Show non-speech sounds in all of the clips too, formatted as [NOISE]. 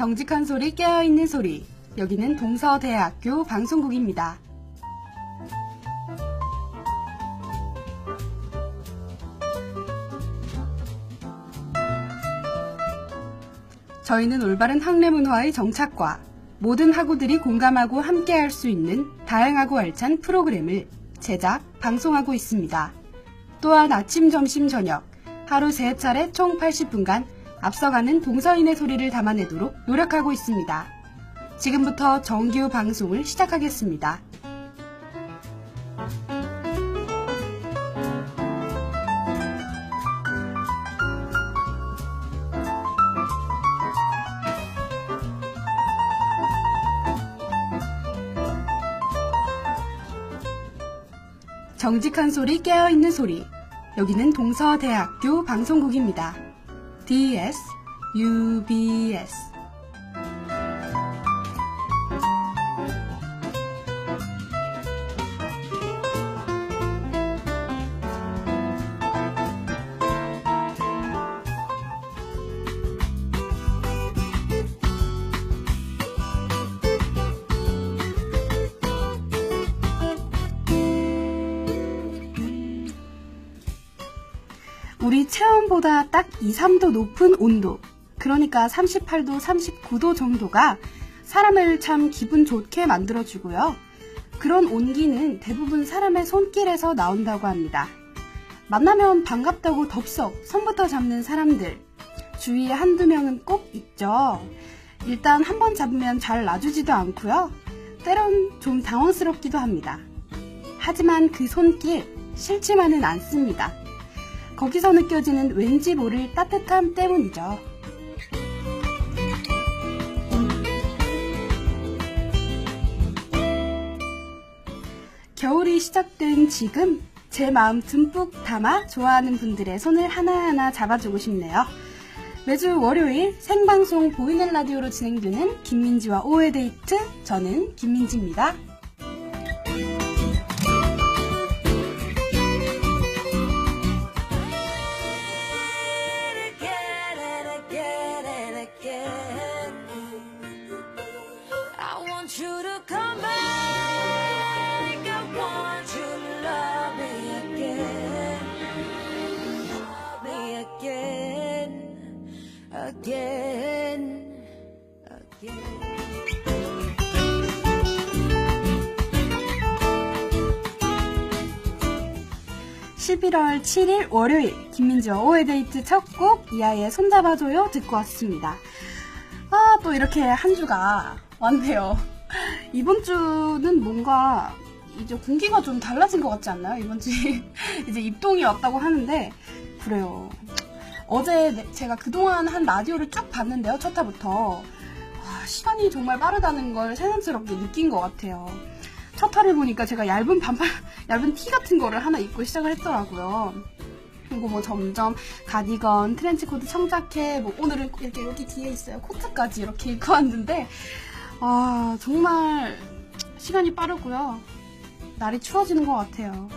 정직한 소리 깨어있는 소리 여기는 동서대학교 방송국입니다. 저희는 올바른 학내 문화의 정착과 모든 학우들이 공감하고 함께할 수 있는 다양하고 알찬 프로그램을 제작, 방송하고 있습니다. 또한 아침, 점심, 저녁 하루 세 차례 총 80분간 앞서가는 동서인의 소리를 담아내도록 노력하고 있습니다. 지금부터 정규 방송을 시작하겠습니다. 정직한 소리 깨어있는 소리 여기는 동서대학교 방송국입니다. DSUBS 우리 체온보다 딱 2, 3도 높은 온도, 그러니까 38도, 39도 정도가 사람을 참 기분 좋게 만들어주고요. 그런 온기는 대부분 사람의 손길에서 나온다고 합니다. 만나면 반갑다고 덥석 손부터 잡는 사람들, 주위에 한두 명은 꼭 있죠. 일단 한 번 잡으면 잘 놔주지도 않고요. 때론 좀 당황스럽기도 합니다. 하지만 그 손길 싫지만은 않습니다. 거기서 느껴지는 왠지 모를 따뜻함 때문이죠. 겨울이 시작된 지금 제 마음 듬뿍 담아 좋아하는 분들의 손을 하나하나 잡아주고 싶네요. 매주 월요일 생방송 보이는 라디오로 진행되는 김민지와 오해 데이트 저는 김민지입니다. 11월 7일 월요일 김민지와 오해데이트 첫 곡 이하의 손잡아줘요 듣고 왔습니다. 아 또 이렇게 한 주가 왔네요. [LAUGHS] 이번 주는 뭔가 이제 공기가 좀 달라진 것 같지 않나요? 이번 주 [LAUGHS] 이제 입동이 왔다고 하는데 그래요. 어제 내- 제가 그동안 한 라디오를 쭉 봤는데요. 첫 화부터 아, 시간이 정말 빠르다는 걸 새삼스럽게 느낀 것 같아요. 첫 화를 보니까 제가 얇은 반팔, [LAUGHS] 얇은 티 같은 거를 하나 입고 시작을 했더라고요. 그리고 뭐 점점 가디건, 트렌치코트, 청자켓, 뭐 오늘은 이렇게 여기 뒤에 있어요. 코트까지 이렇게 입고 왔는데, 아, 정말 시간이 빠르고요. 날이 추워지는 것 같아요.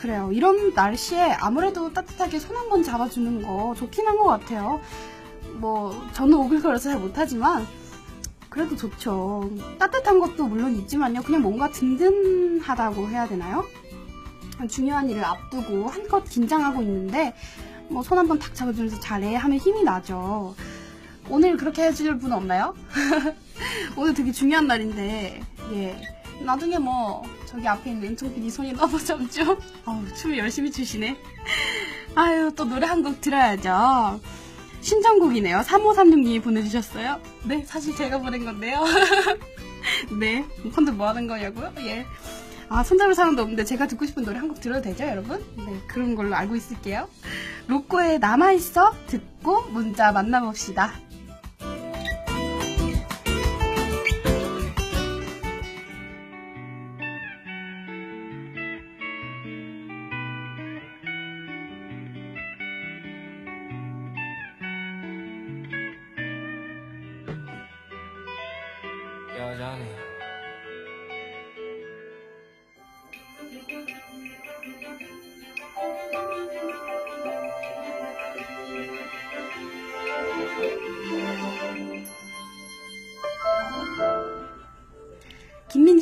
그래요. 이런 날씨에 아무래도 따뜻하게 손 한 번 잡아주는 거 좋긴 한 것 같아요. 뭐, 저는 오글거려서 잘 못하지만, 그래도 좋죠. 따뜻한 것도 물론 있지만요. 그냥 뭔가 든든하다고 해야 되나요? 중요한 일을 앞두고 한껏 긴장하고 있는데 뭐 손 한번 탁 잡아주면서 잘해 하면 힘이 나죠. 오늘 그렇게 해줄 분 없나요? [LAUGHS] 오늘 되게 중요한 날인데 예 나중에 뭐 저기 앞에 있는 왼쪽 PD 손이 너무 점죠. [LAUGHS] 어우 춤을 열심히 추시네. 아유 또 노래 한 곡 들어야죠. 신청곡이네요. 3536님이 보내주셨어요. 네, 사실 제가 보낸 건데요. [LAUGHS] 네, 컨드 뭐 하는 거냐고요? 예. 아, 손잡을 사람도 없는데 제가 듣고 싶은 노래 한 곡 들어도 되죠, 여러분? 네, 그런 걸로 알고 있을게요. 로꼬의 남아있어 듣고 문자 만나봅시다.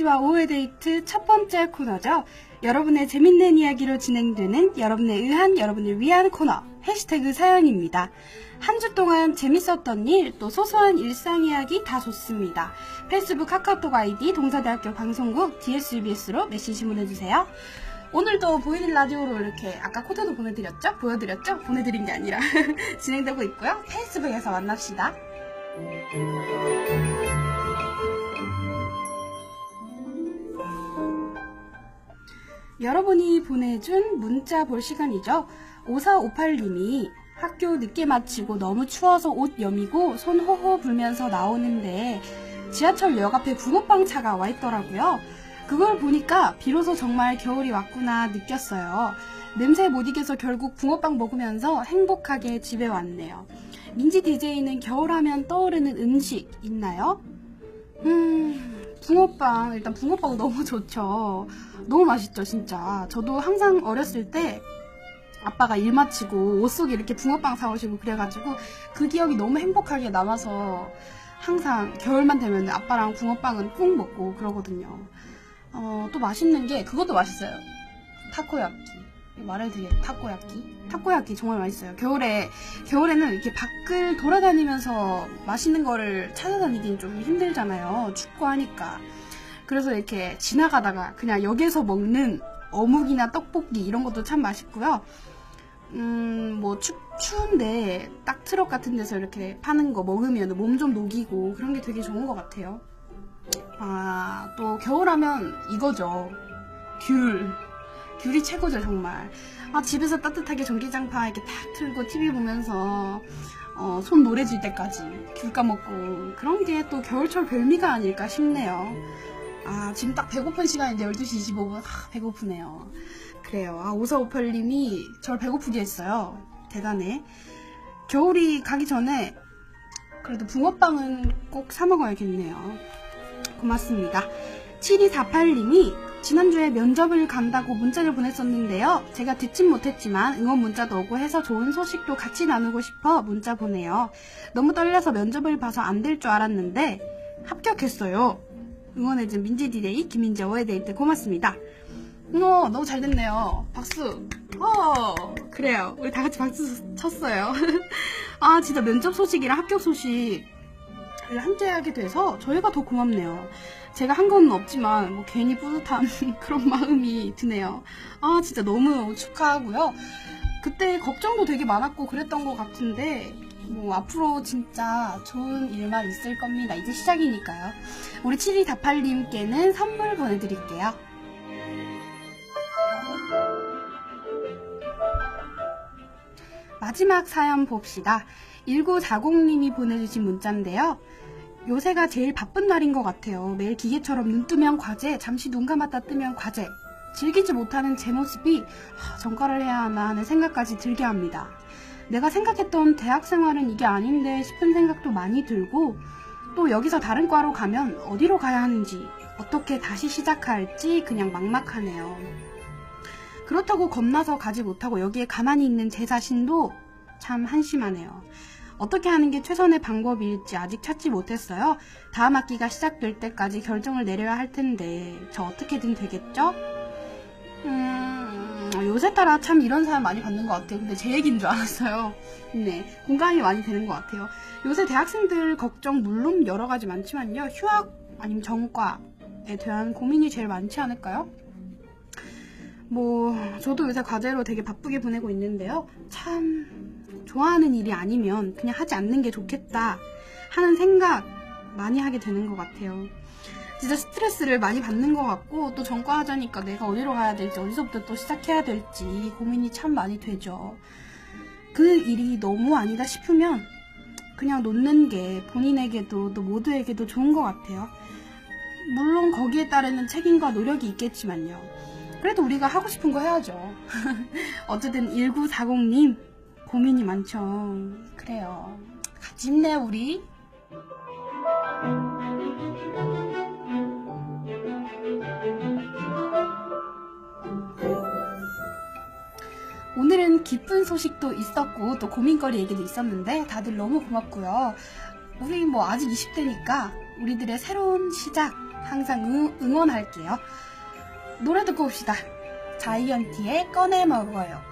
김민지와 오후의 데이트 첫 번째 코너죠. 여러분의 재밌는 이야기로 진행되는 여러분의 의한, 여러분을 위한 코너. 해시태그 사연입니다. 한 주 동안 재밌었던 일, 또 소소한 일상 이야기 다 좋습니다. 페이스북 카카오톡 아이디 동사대학교 방송국 DSBS로 메시지 보내주세요. 오늘도 보이는 라디오로 이렇게 아까 코드도 보내드렸죠? 보여드렸죠? 보내드린 게 아니라 [LAUGHS] 진행되고 있고요. 페이스북에서 만납시다. 여러분이 보내준 문자 볼 시간이죠. 5458님이 학교 늦게 마치고 너무 추워서 옷 여미고 손 호호 불면서 나오는데 지하철역 앞에 붕어빵 차가 와 있더라고요. 그걸 보니까 비로소 정말 겨울이 왔구나 느꼈어요. 냄새 못 이겨서 결국 붕어빵 먹으면서 행복하게 집에 왔네요. 민지 DJ는 겨울하면 떠오르는 음식 있나요? 음, 붕어빵. 일단 붕어빵 너무 [LAUGHS] 좋죠. 너무 맛있죠, 진짜. 저도 항상 어렸을 때 아빠가 일 마치고 옷 속에 이렇게 붕어빵 사오시고 그래가지고 그 기억이 너무 행복하게 남아서 항상 겨울만 되면 아빠랑 붕어빵은 꼭 먹고 그러거든요. 어, 또 맛있는 게 그것도 맛있어요. 타코야끼. 말해도 되게 타코야끼? 타코야끼 정말 맛있어요. 겨울에, 겨울에는 이렇게 밖을 돌아다니면서 맛있는 거를 찾아다니긴 좀 힘들잖아요. 춥고 하니까. 그래서 이렇게 지나가다가 그냥 역에서 먹는 어묵이나 떡볶이 이런 것도 참 맛있고요. 음, 뭐, 추, 추운데 딱 트럭 같은 데서 이렇게 파는 거 먹으면 몸 좀 녹이고 그런 게 되게 좋은 것 같아요. 아, 또 겨울하면 이거죠. 귤. 귤이 최고죠, 정말. 아, 집에서 따뜻하게 전기장판 이렇게 탁 틀고 TV 보면서, 어, 손 노래질 때까지 귤 까먹고, 그런 게 또 겨울철 별미가 아닐까 싶네요. 아, 지금 딱 배고픈 시간인데 12시 25분. 아, 배고프네요. 그래요. 아, 5458님이 절 배고프게 했어요. 대단해. 겨울이 가기 전에 그래도 붕어빵은 꼭 사 먹어야겠네요. 고맙습니다. 7248님이 지난주에 면접을 간다고 문자를 보냈었는데요. 제가 듣진 못했지만 응원 문자도 오고 해서 좋은 소식도 같이 나누고 싶어 문자 보내요. 너무 떨려서 면접을 봐서 안 될 줄 알았는데 합격했어요. 응원해준 민지디데이 김민지 오해데이트 고맙습니다. 어, 너무 잘 됐네요. 박수. 어, 그래요. 우리 다 같이 박수 쳤어요. [LAUGHS] 아, 진짜 면접 소식이랑 합격 소식 함께 하게 돼서 저희가 더 고맙네요. 제가 한 건 없지만 뭐 괜히 뿌듯한 [LAUGHS] 그런 마음이 드네요. 아, 진짜 너무 축하하고요. 그때 걱정도 되게 많았고 그랬던 것 같은데 뭐 앞으로 진짜 좋은 일만 있을 겁니다. 이제 시작이니까요. 우리 7248님께는 선물 보내드릴게요. 마지막 사연 봅시다. 1940님이 보내주신 문자인데요. 요새가 제일 바쁜 날인 것 같아요. 매일 기계처럼 눈 뜨면 과제, 잠시 눈 감았다 뜨면 과제. 즐기지 못하는 제 모습이 하, 전과를 해야 하나 하는 생각까지 들게 합니다. 내가 생각했던 대학 생활은 이게 아닌데 싶은 생각도 많이 들고 또 여기서 다른 과로 가면 어디로 가야 하는지 어떻게 다시 시작할지 그냥 막막하네요. 그렇다고 겁나서 가지 못하고 여기에 가만히 있는 제 자신도 참 한심하네요. 어떻게 하는 게 최선의 방법일지 아직 찾지 못했어요. 다음 학기가 시작될 때까지 결정을 내려야 할 텐데 저 어떻게든 되겠죠? 음, 요새 따라 참 이런 사연 많이 받는 것 같아요. 근데 제 얘기인 줄 알았어요. 네, 공감이 많이 되는 것 같아요. 요새 대학생들 걱정 물론 여러 가지 많지만요. 휴학 아니면 전과에 대한 고민이 제일 많지 않을까요? 뭐 저도 요새 과제로 되게 바쁘게 보내고 있는데요. 참 좋아하는 일이 아니면 그냥 하지 않는 게 좋겠다 하는 생각 많이 하게 되는 것 같아요. 진짜 스트레스를 많이 받는 것 같고 또 전과 하자니까 내가 어디로 가야 될지 어디서부터 또 시작해야 될지 고민이 참 많이 되죠. 그 일이 너무 아니다 싶으면 그냥 놓는 게 본인에게도 또 모두에게도 좋은 것 같아요. 물론 거기에 따르는 책임과 노력이 있겠지만요. 그래도 우리가 하고 싶은 거 해야죠. [LAUGHS] 어쨌든 1940님 고민이 많죠. 그래요. 같이 힘내 우리. 오늘은 기쁜 소식도 있었고 또 고민거리 얘기도 있었는데 다들 너무 고맙고요. 우리 뭐 아직 20대니까 우리들의 새로운 시작 항상 응, 응원할게요. 노래 듣고 옵시다. 자이언티의 꺼내 먹어요.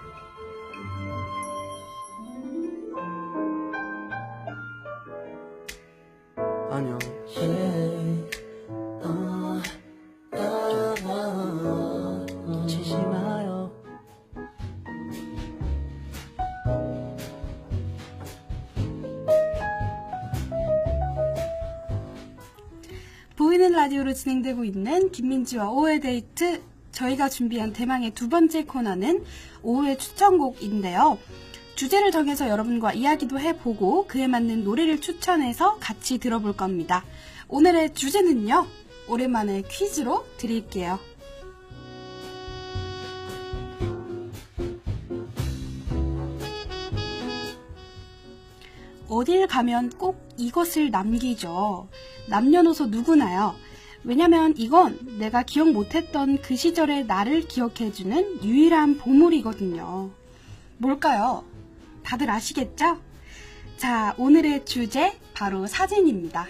진행되고 있는 김민지와 오후의 데이트 저희가 준비한 대망의 두 번째 코너는 오후의 추천곡인데요. 주제를 정해서 여러분과 이야기도 해보고 그에 맞는 노래를 추천해서 같이 들어볼 겁니다. 오늘의 주제는요. 오랜만에 퀴즈로 드릴게요. 어딜 가면 꼭 이것을 남기죠. 남녀노소 누구나요. 왜냐면 이건 내가 기억 못했던 그 시절의 나를 기억해주는 유일한 보물이거든요. 뭘까요? 다들 아시겠죠? 자, 오늘의 주제 바로 사진입니다.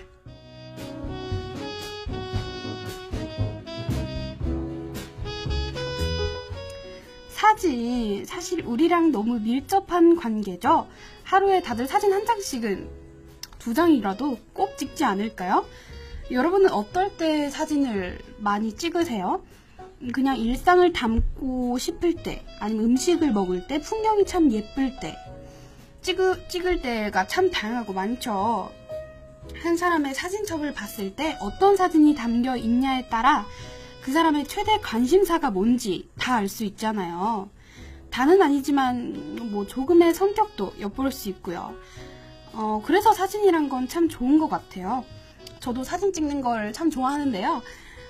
사진, 사실 우리랑 너무 밀접한 관계죠? 하루에 다들 사진 한 장씩은 두 장이라도 꼭 찍지 않을까요? 여러분은 어떨 때 사진을 많이 찍으세요? 그냥 일상을 담고 싶을 때, 아니면 음식을 먹을 때, 풍경이 참 예쁠 때, 찍을, 찍을 때가 참 다양하고 많죠. 한 사람의 사진첩을 봤을 때 어떤 사진이 담겨 있냐에 따라 그 사람의 최대 관심사가 뭔지 다 알 수 있잖아요. 다는 아니지만 뭐 조금의 성격도 엿볼 수 있고요. 어, 그래서 사진이란 건 참 좋은 것 같아요. 저도 사진 찍는 걸 참 좋아하는데요.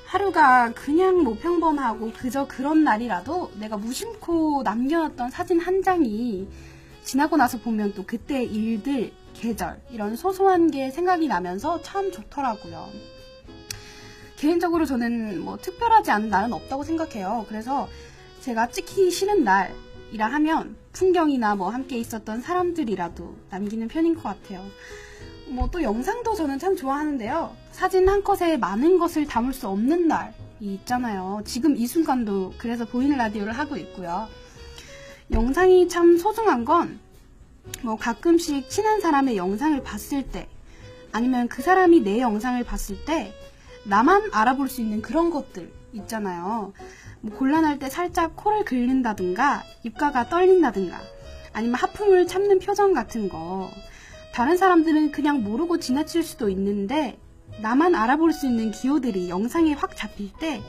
하루가 그냥 뭐 평범하고 그저 그런 날이라도 내가 무심코 남겨놨던 사진 한 장이 지나고 나서 보면 또 그때 일들, 계절, 이런 소소한 게 생각이 나면서 참 좋더라고요. 개인적으로 저는 뭐 특별하지 않은 날은 없다고 생각해요. 그래서 제가 찍기 싫은 날이라 하면 풍경이나 뭐 함께 있었던 사람들이라도 남기는 편인 것 같아요. 뭐 또 영상도 저는 참 좋아하는데요. 사진 한 컷에 많은 것을 담을 수 없는 날이 있잖아요. 지금 이 순간도 그래서 보이는 라디오를 하고 있고요. 영상이 참 소중한 건 뭐 가끔씩 친한 사람의 영상을 봤을 때 아니면 그 사람이 내 영상을 봤을 때 나만 알아볼 수 있는 그런 것들 있잖아요. 뭐 곤란할 때 살짝 코를 긁는다든가 입가가 떨린다든가 아니면 하품을 참는 표정 같은 거 다른 사람들은 그냥 모르고 지나칠 수도 있는데 나만 알아볼 수 있는 기호들이 영상에 확 잡힐 때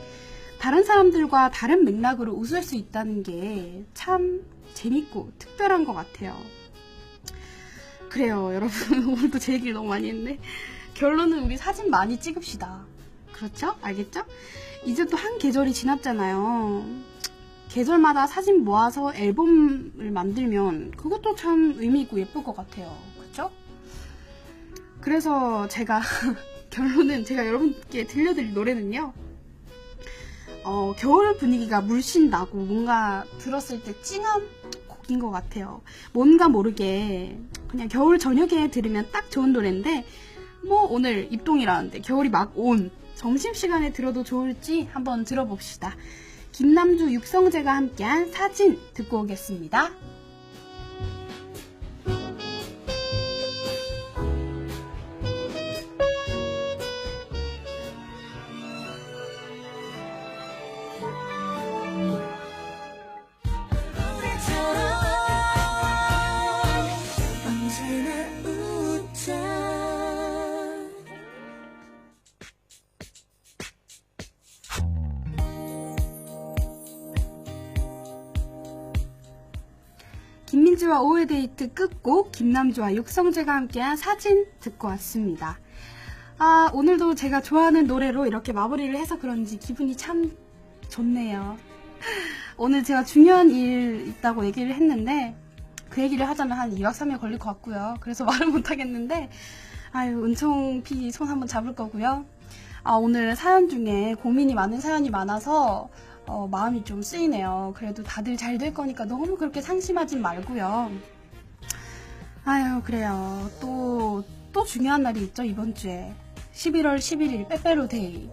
다른 사람들과 다른 맥락으로 웃을 수 있다는 게 참 재밌고 특별한 것 같아요. 그래요, 여러분. [LAUGHS] 오늘도 제 얘기를 너무 많이 했네. 결론은 우리 사진 많이 찍읍시다. 그렇죠? 알겠죠? 이제 또 한 계절이 지났잖아요. 계절마다 사진 모아서 앨범을 만들면 그것도 참 의미 있고 예쁠 것 같아요. 그렇죠? 그래서 제가 [LAUGHS] 결론은 제가 여러분께 들려드릴 노래는요. 어, 겨울 분위기가 물씬 나고 뭔가 들었을 때 찡한 곡인 것 같아요. 뭔가 모르게 그냥 겨울 저녁에 들으면 딱 좋은 노래인데 뭐 오늘 입동이라는데 겨울이 막 온 점심시간에 들어도 좋을지 한번 들어봅시다. 김남주 육성재가 함께한 사진 듣고 오겠습니다. 오후의 데이트 끝곡 김남주와 육성재가 함께한 사진 듣고 왔습니다. 아 오늘도 제가 좋아하는 노래로 이렇게 마무리를 해서 그런지 기분이 참 좋네요. 오늘 제가 중요한 일 있다고 얘기를 했는데 그 얘기를 하자면 한 2박 3일 걸릴 것 같고요. 그래서 [LAUGHS] 말을 못 하겠는데 아유 은총 PD 손 한번 잡을 거고요. 아 오늘 사연 중에 고민이 많은 사연이 많아서 어, 마음이 좀 쓰이네요. 그래도 다들 잘 될 거니까 너무 그렇게 상심하진 말고요. 아유 그래요. 또 또 중요한 날이 있죠 이번 주에 11월 11일 빼빼로 데이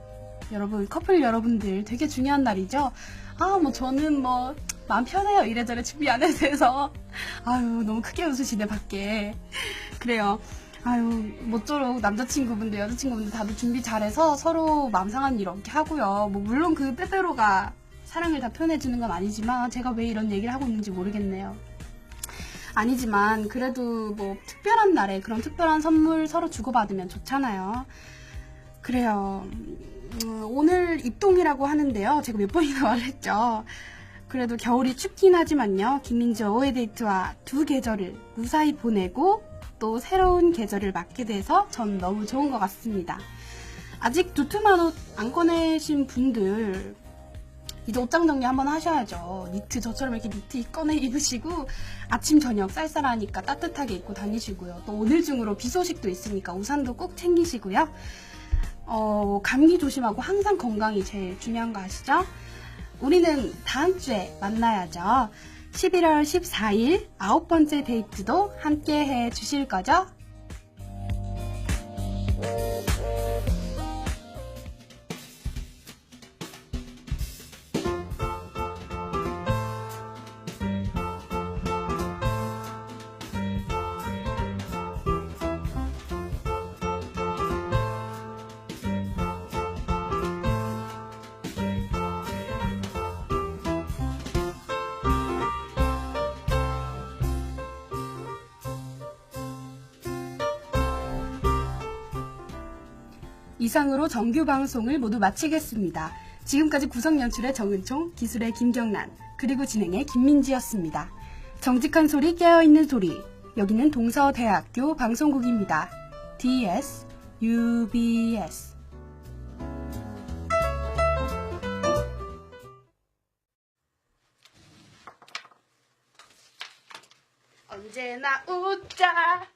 여러분, 커플 여러분들 되게 중요한 날이죠? 아, 뭐 저는 뭐, 마음 편해요. 이래저래 준비 안 해도 돼서. 아유, 너무 크게 웃으시네, 밖에. 그래요. 아유, 모쪼록 남자친구분들, 여자친구분들 다들 준비 잘해서 서로 마음 상한 일 없게 하고요. 뭐, 물론 그 때때로가 사랑을 다 표현해주는 건 아니지만, 제가 왜 이런 얘기를 하고 있는지 모르겠네요. 아니지만, 그래도 뭐, 특별한 날에 그런 특별한 선물 서로 주고받으면 좋잖아요. 그래요. 음, 오늘 입동이라고 하는데요. 제가 몇 번이나 [LAUGHS] 말했죠. 그래도 겨울이 춥긴 하지만요. 김민지 어웨이 데이트와 두 계절을 무사히 보내고 또 새로운 계절을 맞게 돼서 전 너무 좋은 것 같습니다. 아직 두툼한 옷 안 꺼내신 분들 이제 옷장 정리 한번 하셔야죠. 니트 저처럼 이렇게 니트 꺼내 입으시고 아침 저녁 쌀쌀하니까 따뜻하게 입고 다니시고요. 또 오늘 중으로 비 소식도 있으니까 우산도 꼭 챙기시고요. 어, 감기 조심하고 항상 건강이 제일 중요한 거 아시죠? 우리는 다음 주에 만나야죠. 11월 14일 아홉 번째 데이트도 함께 해 주실 거죠? 이상으로 정규 방송을 모두 마치겠습니다. 지금까지 구성 연출의 정은총, 기술의 김경란, 그리고 진행의 김민지였습니다. 정직한 소리, 깨어있는 소리. 여기는 동서대학교 방송국입니다. DS, UBS. 언제나 웃자.